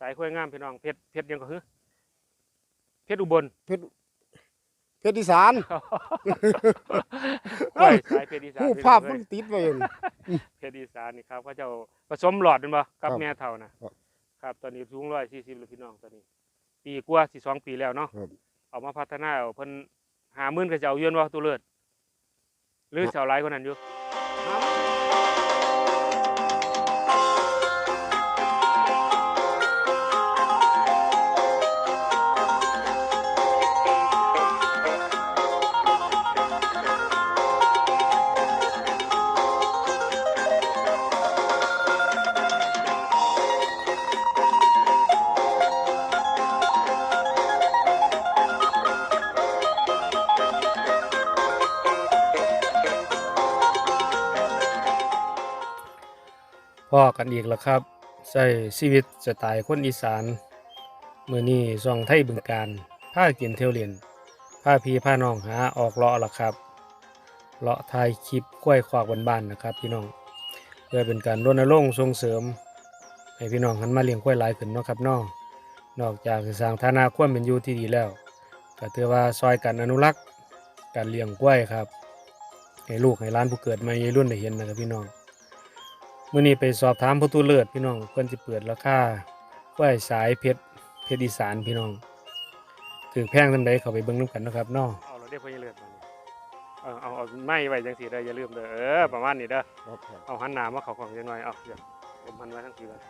สายค่อยงามพี่น้องเพชรเพชรยังก็คือเพชรอุบลเพชรเพชรอีสานกล้วยสายเพชรอีสานผู้พี่ภาน้พองมัเอ้นยติดไว้อยู่นี่เพชรอีสานนี่ครับเขาเจ้าผสมหลอดเป็นบ่กับครับแม่เท่านะครับครับตอนนี้สูงร้อยสี่สิบเลยพี่น้องตอนนี้ ปีกว่าสี่สองปีแล้วเนาะครับเอามาพัฒนาเอาเพิ่นหาหมื่นก็จะเอาเยือนว่าตัวเลิศหรือจะเอาหลายกว่านั้นอยู่ พ่อกันอีกแล้วครับใช้ชีวิตสไตล์คนอีสานมือนี้ซองไทยบึงการพากินเที่ยวเล่นพาพี่พาน้องหาออกเลาะล่ะครับเลาะถ่ายคลิปกล้วยขวากบ้านๆนะครับ พี่น้องเพื่อเป็นการรณรงค์ส่งเสริม ให้พี่น้องหันมาเลี้ยงกล้วยหลายขึ้นนะครับน้องนอกจากสร้างฐานะความเป็นอยู่ที่ดีแล้ว ก็ถือว่าซอยกันอนุรักษ์การเลี้ยงกล้วยครับให้ลูกให้หล้านผู้เกิดใหมาในรุ่นได้เห็นนะครับพี่น้อง มื่อนี้ไปสอบถามผู้ตูเลิศพี่น้องเพิ่นสิเปิดราคากล้วยสายเพชรเพชรอีสานพี่น้องถือแพงทำใดเข้าไปเบิ่งนํกันนะครับเนาะเอาเราได้เพิ่นเลิศมานี่เออเอาเอาไม้ไว้จังซี่เด้ออย่าลืมเด้อเออประมาณนี้เด้อครับครับเอาหันหน้ามาเข้ากล้องจังหน่อยเอาเดี๋ยวผมหันไว้ทั้งทีเลย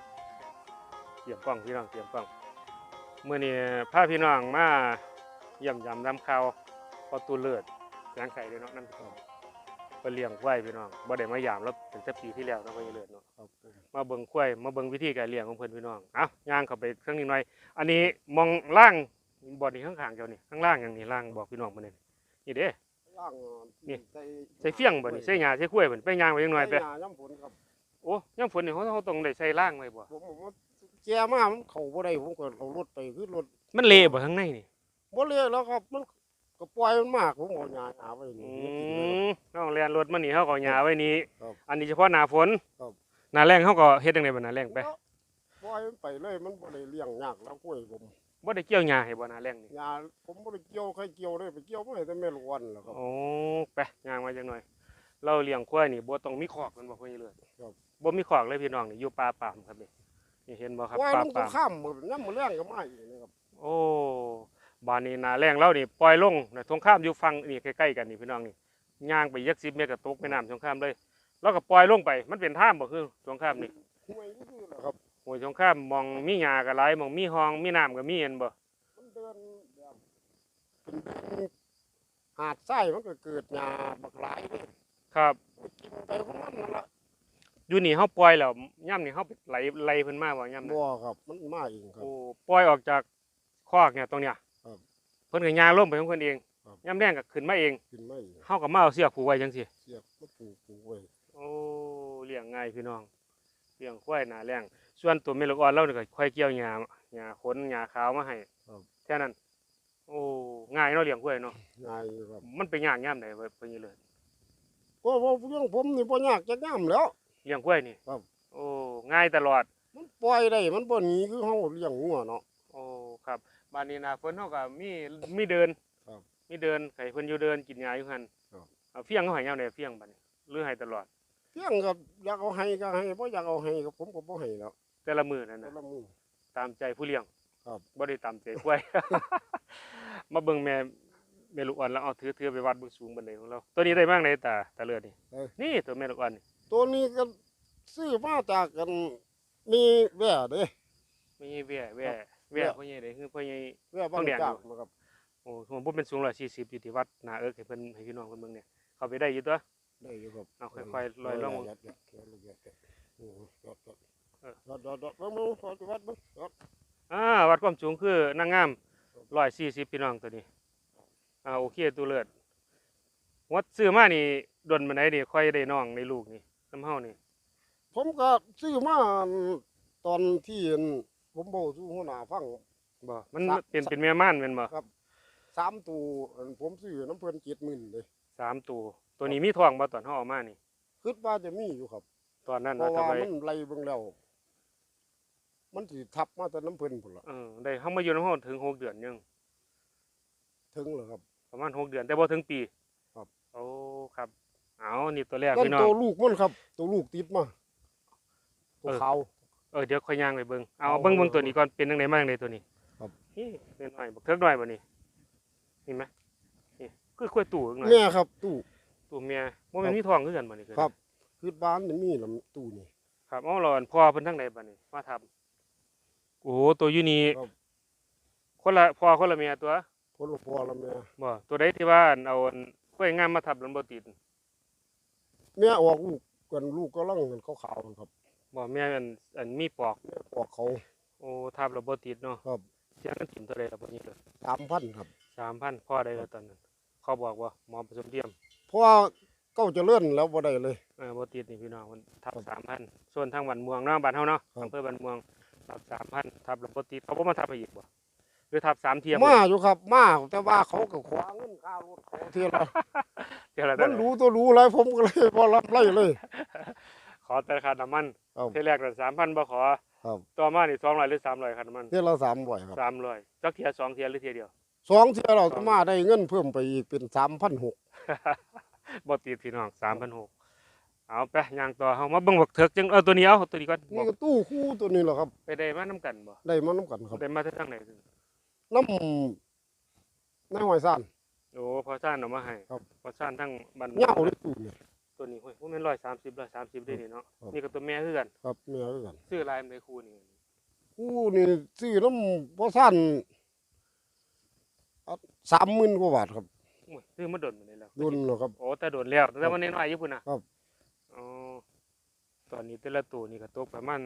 เตรียมกล้องพี่น้องเตรียมกล้องมื้อนี้พาพี่น้องมาเยี่ยมยามนํข่าวพอตูเลิศแสงไก่เด้อเนาะนั่นครับเพิ่นเลี้ยงไว้พี่น้องบ่ได้มายามแล้วตั้งแต่ปีที่แล้วเนาะเพิ่นเลิศเนาะครับมาเบิ่งกล้วยมาเบิ่งวิธีการเลี้ยงของเพิ่นพี่น้องเอ้าย่างเข้าไปข้างนี้หน่อย อันนี้มองล่างบ่อนี่ข้างๆเจ้านี่ข้างล่างอย่างนี้ล่างบอกพี่น้องมาเนี่ยนี่เด้ ล่างนี่ ใส่ใส่เฟี้ยงบ่นี่ใส่หญ้าใส่กล้วยเพิ่นไปย่างไว้จังหน่อยไปใส่าย่ำฝนครับโอ้ยามฝนนี่เขาเขาต้องได้ใส่ล่างไว้บ่ผมผมว่าแก่มามันเข้าบ่ได้ผมก็เอารถไปคือรถมันเละบ่ข้างในนี่บ่เลยแล้วครับมัน ก็ปล่อยมันมากผมเอาหญ้าหาไว้นี่อืมเฮาแล่นรถมานี่เฮาก็เอาหญ้าไว้นี่ครับอันนี้เฉพาะหน้าฝนครับ หน้าแล้งเฮาก็เฮ็ดจังไดบ่หน้าแล้งไปปล่อยมันไปเลยมันบ่ได้เลี้ยงยากแล้วกล้วยผมบ่ได้เกี่ยวหญ้าให้บ่หน้าแล้งนี่หญ้าผมบ่ได้เกี่ยวใครเกี่ยวเลยไปเกี่ยวมาให้แต่แม่ลูกอ่อนแล้วครับ โอ้ไปย่างมาจังหน่อย เราเลี้ยงควายนี่บ่ต้องมีคอกมันบ่เพิ่นเลยครับ บ่มีคอกเลยพี่น้องนี่อยู่ป่าปามครับนี่นี่เห็นบ่ครับปล่อยป่าลงตรปางมข้ามหมดน้ำมือแรงก็มาอีกนะครับโอ้ บ้านนี้นาแรงแล้วนี่ปล่อยลงนะตรงข้ามอยู่ฝั่งนี่ใกล้ๆกันนี่พี่น้องนี่ย่างไปยักสิบเมตรก็ตกแม่น้ำสงครามเลย แล้วก็ปล่อยลงไปมันเป็นท่ามบ่คือสงครามนี่ห่วยนี่คือแหละครับโอ้ยสงครามมองมีหญ้าก็หลายมองมีห้องมีน้ำก็มีเห็นบ่มันเดินแบบเป็นหาดไส้มันก็เกิดหญ้าบักหลายเลยครับกินไปของมันนั่นละอยู่นี่เฮาปล่อยแล้วย่ำนี่เฮาไปไหลไหลเพิ่นมาบ่ย่ำนะบ่ครับมันมาเองครับโอ้ปล่อยออกจากคอกเนี่ยตรงเนี้ยครับ เพิ่นก็ย่างลงไปของเพิ่นเองครับ ย่ำแรงก็ขึ้นมาเองกินไม่เองเฮาก็มาเอาเสือกผูกไว้จังซี่เสียบมาปลูกปลูกไว้โอ้เลี้ยงง่ายพี่น้องเลี้ยงควายหนาแรงส่วนตัวเมลกอ่อนเราเนี่ยก็ควายเกี่ยวหญ้าหญ้าขนหญ้าขาวมาให้แค่นั้น โอ้ง่ายเนาะเลี้ยงควายเนาะง่ายอยู่ครับมันเป็นยากยามใดเพิ่นนี่เลยก็ว่าเรื่องผมนี่บ่ยากจักย่ำแหล้ว เลี้ยงควายนี่ครับ โอ้ง่ายตลอด มันปล่อยได้มันบ่หนีคือเฮาเลี้ยงงัวเนาะโอ้ครับ บ้านนี้นาเพิ่นเฮาก็มีมีเดินครับมีเดินให้เพิ่นอยู่เดินกินหญ้าอยู่หั่นครับ เอาเฟียงเขาให้ยามใดเฟียงบัดนี้หรือให้ตลอดเพียงก็อยากเอาให้ก็ให้บ่อยากเอาให้ก็ผมก็บ่ให้แล้วแต่ละมื้อนั่นแต่น่ะ ละมื้อตามใจผู้เลี้ยงครับ บ่ได้ตามใจควาย มาเบิ่งแม่แม่ลูกอ่อนแล้วเอาถือถือไปวัดเบิ่งสูงบันไดของเรา ตัวนี้ได้มากเลยตาตาเลือดนี่ เอ้ย นี่ตัวแม่ลูกอ่อนนี่ตัวนี้ก็ซื้อมาจากกันมีแว่เด้ไม่ใช่แว่แว่ แว่พ่อใหญ่เด้คือพ่อใหญ่แว่บ้านต้องแดงจากอยู่นะครับโอ้ผมบ่เป็นสูง140อยู่ที่วัดนาเอิกให้เพิ่นให้พี่น้องเพิ่นเบิ่งเนี่ยเข้าไปได้อยู่ตัว ได้อยู่ครับเอาค่อยๆลอยลงยัดยัดยัดยัดยัดยัดโอ้ยยัดยัดเออ ยัดยัดยัดเบิ่งเบิ่งขอจะวัดเบิ่งยัดอ่าวัดความสูงคือนางงาม140พี่น้องตัวนี้อ่าโอเคตัวเลือดวัดซื้อมานี่ดนมาไหนนี่ค่อยได้น้องในลูกนี่น้ำเฮานี่ผมก็ซื้อมาตอนที่ ผมบอกสู่หัวหน้าฟัง บ่ มันสะเป็นเป็นแม่ม่านแม่นบ่สามตัวอันผมซื้อน้ำเพิ่นเจ็ดหมื่นเลยสามตัว ตัวนี้มีท้องบ่ตอนเฮาเอามานี่ คิดว่าจะมีอยู่ครับ ตอนนั้นเพนะราะทำว่าไมมันไล่เบิ่งแล้ว มันสิทับมาแต่น้ำเพิ่นพุ่นล่ะเออได้เฮามาอยู่นำเฮาถึงหกเดือนยัง ถึงแล้วครับ ประมาณหกเดือนแต่บ่ถึงปีครับ โอ้ครับ เอานี่ตัวแรกนั่นพี่น้อง ตัวลูกมันครับ ตัวลูกติดมา ตัวเออ ขาว เออเดี๋ยวค่อยย่างไปเบิ่งเอาเอาเบิ่งเบิ่งเอาตัวนี้ก่อนเป็นจังไดมาจังไดตัวนี้ครับนี่เป็นหน่อยบักเทิกหน่อยบ่นี่เห็นไหมนี่คือกล้วยตู่จักหน่อยแม่ครับตู้ตัวเมียบ่แม่นครับมีท้องคือกันบ่นี่ครับ คือบ้านนี่มีลำตู้นี่ ครับเอาหลอนพ่อเพิ่นทางใดบัดนี้มาทำโอ้โหตัวอยู่นี่ครับ คนละพ่อคนละเมียตัวพลพอละแม่บ่ตัวใดที่ว่าเอาอันกล้วยงามมาทับแล้วบ่ติด แม่ออกลูกกันลูกก็ลังกันขาวๆครับ บ่แม่อันอันมีปอกแม่ออกเขาโอ้ทับแล้วบ่ติดเนาะครับเสียงกันถิ่มตัวใดล่ะบ่นี้เลยสามพันครับ3,000พ่อได้แล้วตอนนั้น เขาบอกว่าหมอผสมเทียมเพราะว่าเก้าเจะเลื่อนแล้วบ่ได้เลย เออบ่ติดนี่พี่น้องมันทับครับสามพันส่วนทางบ้านม่วงเนาะบ้านเฮาเนาะครับ อำเภอบ้านม่วงทับสามพันทับแล้วบ่ติดเขาบ่มาทับให้อีกบ่หรือทับสามเทียมมาอยู่ครับ มาแต่ว่าเขาก็ขวางเงินค่ารถเขาเทียละเทียละมัเท่านไหร่รู้ตัวรู้อะไรผมก็เลยพอรับไล่เลยข อแต่ค่าน้ำมันครับ เที่ยแรกนั่น3,000บ่ขอ ครับต่อมานี่200หรือ300ค่าน้ำมันเทียละสามบ่อยครับ300จักเที่ยสองเที่ยหรือเที่ยเดียว สองเทียเราจะมาได้เงินเพิ่มไปอีกเป็นสามพันหกบ่ติดพี่น้อง3,600เอาไปย่างต่อเฮามาเบิ่งบักเถิกจังเออตัวนี้เอาตัวนี้ก่อนบนี่อกก็ตู้คู่ตัวนี้แหละครับ ไปได้มานํกันบ่ได้มาน้ำกันครับได้มาจากทางไหนน้ำในหอยซ่าน โอ้พอซ่านเอามาให้ครับ พอซ่านทั้งบ้านเหงาเลยตู้นี่ ตัวนี้โอ้ยบ่แม่น130 130ได้นี่เนาะครับ นี่ก็ตัวแม่คือกันครับเมียด้วยกันซื้อลายมันได้คู่นี่คู่นี่ซื้อน้ำพอซ่านสามหมื่นกว่าบาทครับโอ้ยซื้อมาโดนมาได้แล้วโดนแล้วครับ โอ้แต่โดนแล้วแต่มันน้อยๆอยู่พุ่นน่ะครับ อ๋อตอนนี้แต่ละตัวนี่ก็ตกประมาณ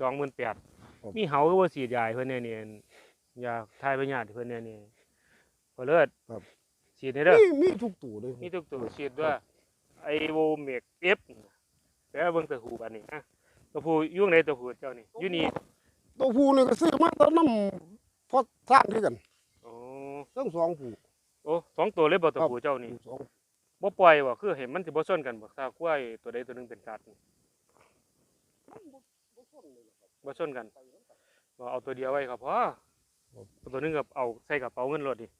28,000ครับมีเหาคือบ่ฉีดยาให้เพิ่นแน่นี่อั่นยาทายพยาธิให้เพิ่นแน่นี่พอเลิศครับฉีดให้เด้อ มีมีทุกตู้เลย มีทุกตัวฉีดด้วย ไอโวเมกเอฟแล้วเบิ่งตัวหูบัดนี้นะตัวผู้อยู่ไหนตัวผู้เจ้านี่อยู่นี่ตัวผู้นี่ก็ซื้อมาตอนน้ำพอซ่านด้วยกันอ๋อทั้งสองผู้โอ้สองตัวเลยบ่ตัวครับผู้เจ้านี่สองบ่ปล่อยบ่คือเห็นมันสิบ่ซ้นกันบ่ถ้าควายตัวใดตัวหนึงเป็นสัตว์นี่บ่ซ้นกันบ่เอาตัวเดียวไว้ก็พอเอาตัวหนึงก็เอาใส่กระเป๋าเงินรถนี่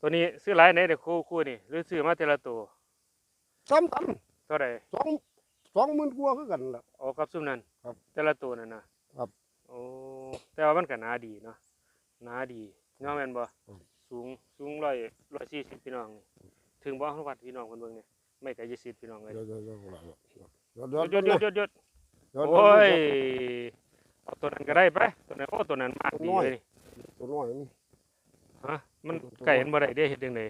ตัวนี้ซื้อหลายไหนเด้อคู่คู่นี่หรือซื้อมาแต่ละตัว ซ้ำกันเท่าใดสองสองหมื่นกว่าคือกันล่ะอ๋อกับซุมนั้นครับแต่ละตัวนั่นนะครับ โอ้แต่ว่ามันก็หนาดีเนาะหนาดีเนาะแม่นบ่อืมสูงสูงร้อยร้อยสี่สิบพี่น้องนี่ถึงบ่เฮาวัดพี่น้องเพิ่นเบิ่งนี่ไม่ไกลยี่สิบพี่น้องเลยเดี๋ยวเดี๋ยวเดี๋ยวเดี๋ยวหยุดหเดี๋ยุยวดหยุดหยุดหยุดเดี๋ยวโอ้ยเอาตัวนั้นก็ได้ไปตัวนั้นโอ้ตัวนั้นมากดีเลยนี่ตัวน้อยนี่ ฮะมันไก่เห็นบ่ได้เด้เฮ็ดจังได๋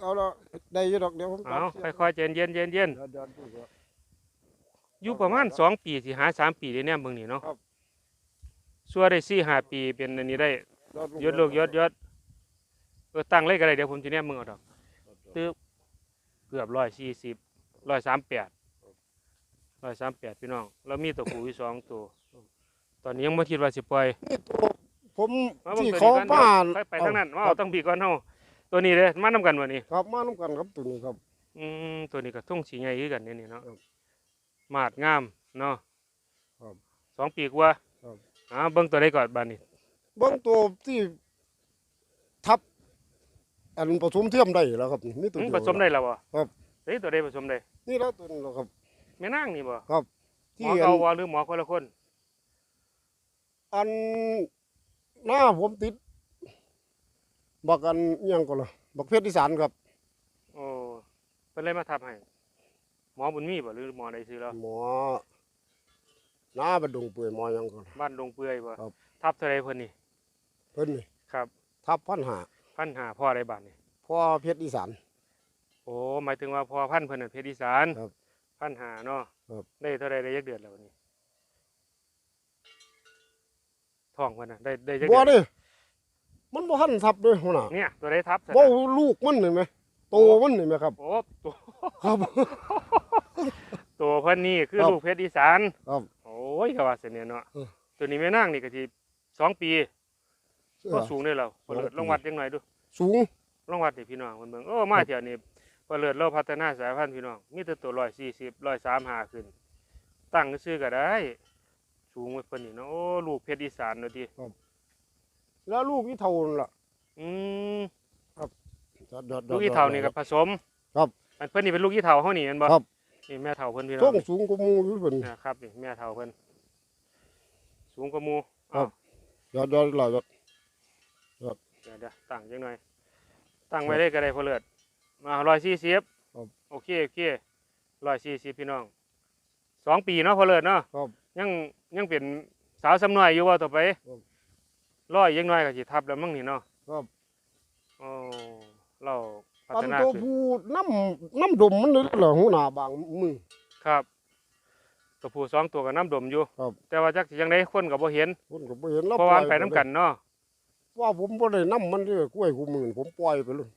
เอาละได้อยี่ดอกเดี๋ยวผมเอาตัดค่อยๆใจเย็นๆเย็นๆเย็นเดี๋ยวเดี๋ยวเดี๋ยวอยู่ประมาณสองปีสิหาสามปีได้แน่เบิ่งนี่เนาะครับสัวได้สี่ห้าปีเป็นอันนี้ได้เดี๋วยศลูกยศยศเออตั้งเลขอะไรเดี๋ยวผมจะแนมมึงเอาดอกตึ๊บเกือบร้อยสี่สิบร้อยสามแปดร้อยสามแปดพี่น้องเรามีตัวผูอยู่สองตัว ตอนนี้ยังไม่คิดว่าสิปล่อยนี่ตัวผมมาบิ่งที่ตัวเขานี้ก่อนบ้าน ไปไปทางนั้นว่าเอาต้องปีก่อนเฮา ตัวนี้เลยมานํกันวันนี้ครับมาน้ำกันครับตัวนี้ครับ อืมตัวนี้ก็ทุ่งสีใหญ่คือกันเนี่ยนี่เนาะครับมาดงามเนาะครับสองปีกว่าครับ อ่าเบิ่งตัวใดก่อนบานนี้เบิ้งตัวที่ทับ อันผสมเทียมได้แล้วครับนี่ตัวอืมเดียว ผสมได้แล้วบ่ครับ เฮ้ยตัวใดผสมได้นี่แล้วตัวนี้แล้วครับ แม่นางนี่บ่ครับหมที่ออัเก่านบ่หรือหมอคนละคน อันหน้าผมติด บักอันอิหยังก็ล่ะบักเพชรอีสานครับ โอ้เป็นเลยมาทับให้ หมอบุญมีบ่หรือหมอใดซื้อแล้ว หมอหน้าบัดดงเปื่อยหมอหยังก็ล่ะบ้านดงเปื่อยบ่ครับ ทับเท่าไรเพิ่นนี่ เพิ่นนี่ครับทับพันหาพันหาพ่อใดบ้านนี่พ่อเพชรอีสาน โอ้หมายถึงว่าพ่อพันธุ์เพิ่นน่ะเพชรอีสานครับพันหาเนาะครับ ได้เท่าไรได้ยักเดือนแล้วนี่ท้องเพิ่นน่ะได้ได้ยักบ่เดือนเด้ มันบ่ทันทับเด้หัวหน้าเนี่ยตัวใดทับซะบ่น่ะลูกมันเห็นไหมโตมันเห็นไหมครับ โอ้ตัวครับ ตัวเพิ่นนี่คือครับ ลูกเพชรอีสานครับ โอ้ยก็ว่าเสยเนี่ยเนาะเออ ตัวนี้แม่นางนี่ก็สิสองปีก็เออสูงได้แล้วสองเปิดปี ลองวัดจังหน่อยดูสูง ลองวัดให้พี่น้องเพิ่นเบิ่งโอ้มาเที่ยวนี้เปิดเราพัฒนาสายพันธุ์พี่น้องมีแต่ตัว140 135ขึ้น ตั้งชื่อก็ได้ สูงไว้เพิ่นนี่เนาะโอ้ลูกเพชรอีสานเนาะติ แล้วลูกอีเท่านั่นล่ะ อืมดอดดอดลูกอีเฒ่านี่ก็ผสมครับอันเพิ่นนี่เป็นลูกอีเฒ่าเฮานี่แม่นบ่ครับ นี่แม่เฒ่าเพิ่นพี่น้ช่อวงงสูงกว่าหมู่อยู่เพิ่น นะครับนี่แม่เฒ่าเพิ่นสูงกว่าหมู่ครับอ้าวดอดดอดหลายดอดเดี๋ยวเดี๋ยวตั้งจังหน่อย ตั้งไว้ได้ก็ได้พอเลิศมาร้อยสี่สิบครับโอเคโอเคร้อยสี่สิบพี่น้องสองปีเนาะพอเลิศเนาะครับ ยังยังเป็นสาวสำน้อยอยู่ว่าต่อไป ครับ ร้อยยังน้อยก็สิทับแล้วมั่งนี่เนาะครับ โอ้เราพัอันฒนาตัวขึ้นผู้น้ำน้ำดมมันเลยเหรอหัวหน้าบางมือ ครับ ตัวผู้สองตัวกับน้ำดมอยู่ครับ แต่ว่าจักสิยังได้คนกับบ่เห็นคนก็บ่เห็นแล้วเพราะว่าปมันล่ไปอยน้ำกันเนาะ ว่าผมบ่ได้น้ำมันเด้อกล้วยคู่มือผมปล่อยไปเลย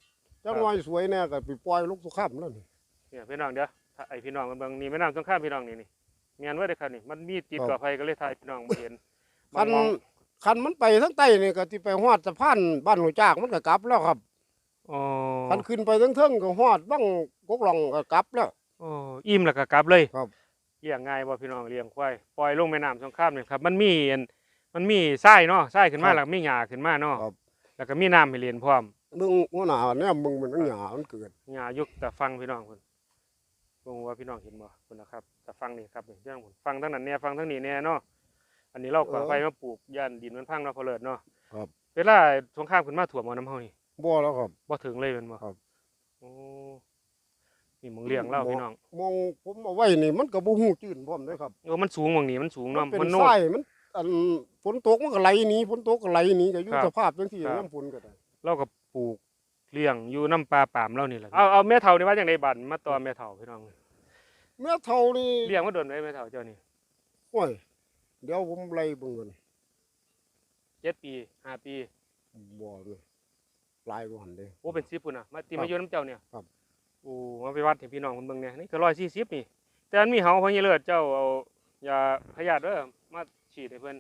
จัครับงน้อยสวยแน่ก็ไปปล่อยลูกสุขามแล้วนี่ เนี่ยพี่น้องเดี๋ยวถ้าไอพี่น้องมันเบิ่งนี่แม่น้ำสงข้ามพี่น้องนี่นี่เมียนไว้เด้อครับนี่มันมีติดครับ กับไฟก็เลยถ่ายพี่น้องบ่เห็นคันมอง คันมันไปทั้งใต้นี่ก็สิไปฮอดสะพานบ้านหัวจากมันก็กลับแล้วครับอ๋อคันขึ้นไปทั้งเทิงก็ฮอดบ้างกกหลองก็กลับแล้วอ๋ออิ่มแล้วก็กลับเลยครับเลี้ยงง่ายบ่พี่น้องเลี้ยงควายปล่อยลงแม่น้ำสงครามนี่ครับ มันมีอันมันมีทรายเนาะทรายขึ้นมาครับแล้วก็มีหญ้าขึ้นมาเนาะครับแล้วก็มีน้ำให้เล่นพร้อมมึงหัวหน้าเนี่ยมึงมันตั้งหยามันเกิดหญ้ายุกแต่ฟังพี่น้องเพิ่นบ่รู้ว่าพี่น้องเห็นบ่เพิ่นนะครับแต่ฟังนี่ครับนี่พี่น้องเพิ่นฟังทั้งนั้นแน่ฟังทั้งนี้แน่เนาะ อันนี้เราก็ไฟมาปลูกย่านดินมันพังเนาะพอเลิศเนาะครับ เวลาสงครามขึ้นมาท่วมเอาน้ำเฮานี่บ่แล้วครับ บ่ถึงเลยแม่นบ่ครับ โอ้นี่มึงเลี้ยงเล่าพี่น้องมองผมเอาไว้นี่มันก็บ่ฮู้จื้นพร้อมเด้อครับเออมันสูงหม่องนี้มันสูงมัเนาะนเป็นมันโน่ทนรายมันอันฝนตกมันก็ไหลหนีฝนตกก็ไหลหนีก็อยู่ครับสภาพจังซี่ครับ น้ำฝนก็ได้เราก็ปลูกเลี้ยงอยู่น้ำปลาปามเรานี่แหละเอาเอาแม่เฒ่านี่ว่าจังไดบัดมาต่อแม่เฒ่าพี่น้อง แม่เฒ่านี่เลี้ยงมาโดนไว้แม่เฒ่าเจ้านี่โอ้ย เดี๋ยวผมไล่เบิ่งก่อนเจ็ดปีห้าปีบ่เลยหลายกว่าหันเด้ โอ้เป็น10พุ่นน่ะมาตีครับมาอยู่น้ำเจ้าเนี่ยครับ โอ้มาไปวัดให้พี่น้องเพิ่นเบิ่งเนี่ยนี่ก็140นี่ แต่อันมีเฮาเพิ่นอย่าเลิศเจ้าเอายาพยาธิเด้อมาฉีดให้เพิ่น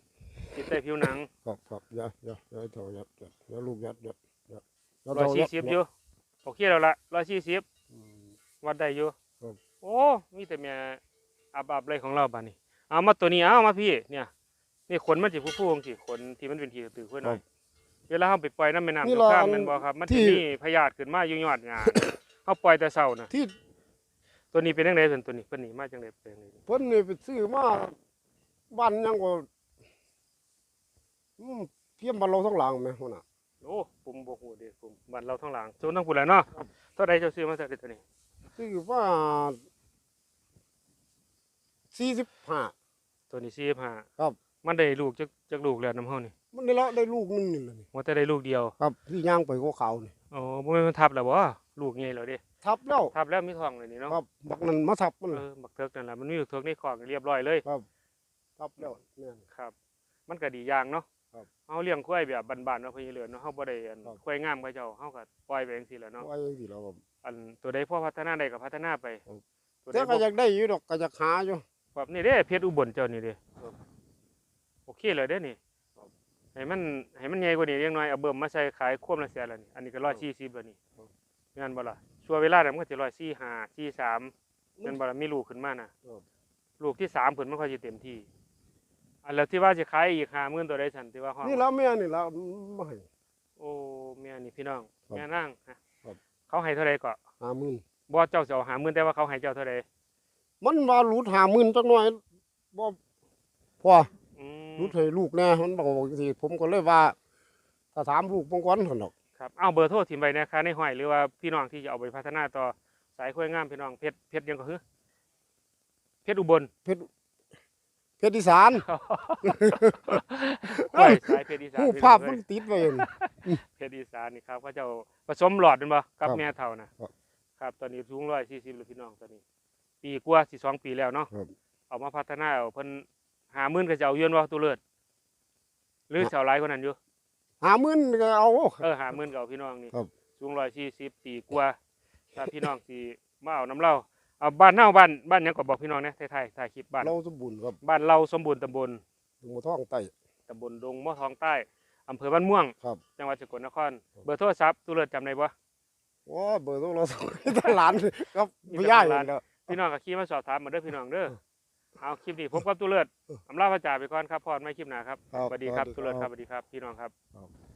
ฉีดใต้ผิวหนังครับครับอย่าอย่าอย่าให้เฒ่ายัดยัดอย่าลูกยัดยัดยัดอย่าเฒ่ายัด140อยู่โอเคแล้วล่ะ140อืมวัดได้อยู่ครับโอ้มีแต่แม่อาบอาบเลยของเราบ้านี้ เอามาตัวนี้เอามาพี่เนี่ยนี่ขนมันสิผู้ผู้ๆจังสิขนที่มันเป็นทีตื่นขึ้นหน่อยเวลาเราไปปล่อยน้ำแม่น้ำนี่สงครามล่ะแมันบ่ครับ มันที่จะมีพยาธิขึ้นมาอยู่ยอดงาเขาปล่อยแต่เช้านะที่ตัวนี้เป็นจังไดเป็นตัวนี้เพิ่นนี่มาจังไดเป็นจังไดเพิ่นนี่ไปซื้อมาบ้านยังก็อืมเพียมบ้านเราทั้งหลังแม่พุ่นน่ะโอ้ผมบ่ฮู้เด้ผมบ้านเราทั้งหลังโซนทั้งพุ่นแหล้วเนาะครับเท่าใดเจ้าซื้อมาจากตัวนี้ซื้อว่า45 ตัวนี้45ครับ มันได้ลูกจักจักลูกแล้วนํเฮานี่มันได้ละได้ลูกหนึงนี่แหละนี่ว่าแต่ได้ลูกเดียวครับที่ย่างไปก็เขาวนี่อ๋อบ่แม่นมันทับแล้วบ่ลูกใหญ่แล้วเด้ทับแล้วทับแล้วมีท้องเลยนี่เนาะครับบักนั้นมาทับมันเอน่ะ อบักเทิกนั่นแหละมันมีบักเทิกในคอกเรียบร้อยเลยทับแล้วแม่นครับ มันก็ดีอย่างเนาะครับเฮาเลี้ยงควายแบบบ้านๆเนาะพี่เหลือเนาะเฮาบ่ได้อันครับ ควายงามเขาเจ้าเฮาก็ปล่อยไปจังซี่แหละเนาะ ไว้จังซี่แล้วครับ อันตัวใดพอพัฒนาได้ก็พัฒนาไป ครับ ตัวใดแต่ก็บ่อยากได้อยู่ดอกก็อยากหาอยู่ แบบนี่เด้เพชรอุบลเจ้านี่เด้โอเคเลยเด้นี่ให้มันให้มันใหญ่กว่านี้เล็กน้อยเอาเบิ่มมาใส่ขายควมละแสนแล้วนี่อันนี้ก็140แล้วนี่แม่นบ่ล่ะชั่วเวลานั้นมันก็จะ145 43แม่นบ่ล่ะมีลูกขึ้นมาน่ะครับลูกที่สามเพิ่นมันค่อยสิเต็มที่ อันแล้วที่ว่าจะขายอีก50,000ตัวใดซั่นที่ว่าห้อง นี่แล้วแม่นี่แล้วมาให้ โอ้แม่นี่พี่น้องครับแม่นั่งฮะครับ เขาให้เท่าไรก็ หาหมื่นบ่เจ้าสิเอาหาหมื่นแต่ว่าเขาให้เจ้าเท่าไร มันว่าหลุดหาหมื่นจักหน่อยบ่พออืมหลุดให้ลูกแน่มันบอกว่าสิผมก็เลยว่าถ้าถามลูกบางคนหั่นดอกครับเอาเบอร์โทรถิ่มไปนะคะในห้อยหรือว่าพี่น้องที่จะเอาไปพัฒนาต่อสายคุยงามพี่น้องเพชรเพชรยังก็คือเพชรอุบล เพชรเพชรอีสานกล้วยสายเพชรอีสานผู้พี่ภาน้พองมันเอ้ยติดไว้นั่น เพชรอีสานนี่ครับเขาเจ้าผสมหลอดเป็นบ่กับครับแม่เท่านะครับ ครับตอนนี้สูงร้อยสี่สิบเลยพี่น้องตอนนี้ ปีกว่าสิสองปีแล้วเนาะครับ เอามาพัฒนาเอาเพิ่นหาหมื่นก็จะเอาเยือนว่าตัวเลือดหรือเสาหลายกว่านั้นอยู่หาหมื่นก็เอา เออหาหมื่นกับพี่น้องนี่ครับ สูงร้อยสี่สิบปีกว่าถ้าพี่น้องสิมาเอาน้ำเล่าเอาบ้านเน่าบ้านบ้านหยังก็บอกพี่น้องนะไทยไทยถ่ายคลิปบ้านเราสมบูรณ์ครับบ้านเราสมบูรณ์ตำบล ถึงมาท้องไต ตำบลดงมะทองใต้ อำเภอบ้านม่วง ครับจังหวัดสกลนครเบอร์โทรศัพท์ตุเลิศจำได้ปะโอ้เบอร์โทรศัพท์ตลาดครับมีพี่แต่ย่าตอลาดยู่แล้ว พี่น้องก็ขี่มาสอบถามมาเด้อพี่น้องเด้อเอาคลิปนี้ผมกับตุเลิศอำลาพระจ่าไปก่อนครับพอดไม่คลิปหน้าครับครับสวัสดีครับสวัสดีตุเลิศคครัรับบสวัสดีครับพี่น้องครับครับ